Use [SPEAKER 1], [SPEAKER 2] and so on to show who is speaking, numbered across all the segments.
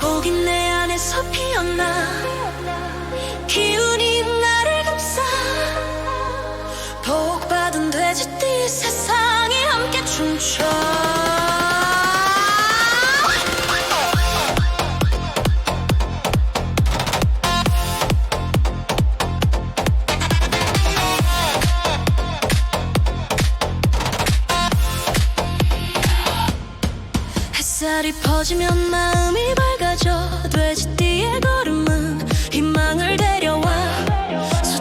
[SPEAKER 1] 복이 내 안에서 피었나? 기운이 나를 감싸 복받은 돼지띠 세상이 함께 춤춰. 햇살이 퍼지면 마음이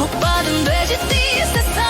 [SPEAKER 1] 복받은 돼지띠 세상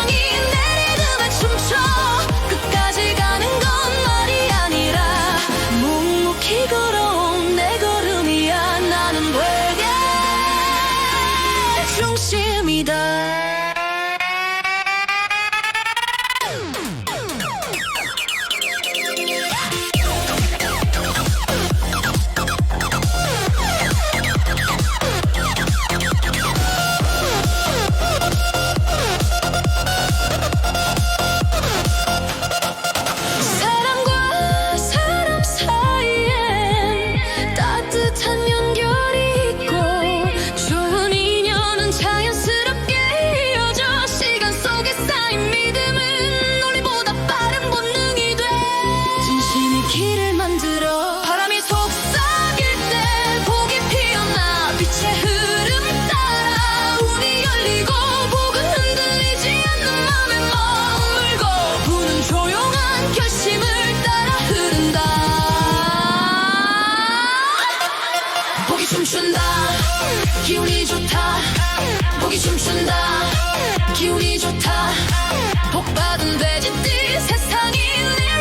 [SPEAKER 1] 복이 춤춘다. 기운이 좋다. 복이 춤춘다. 기운이 좋다. 복 받은 돼지띠 세상이 내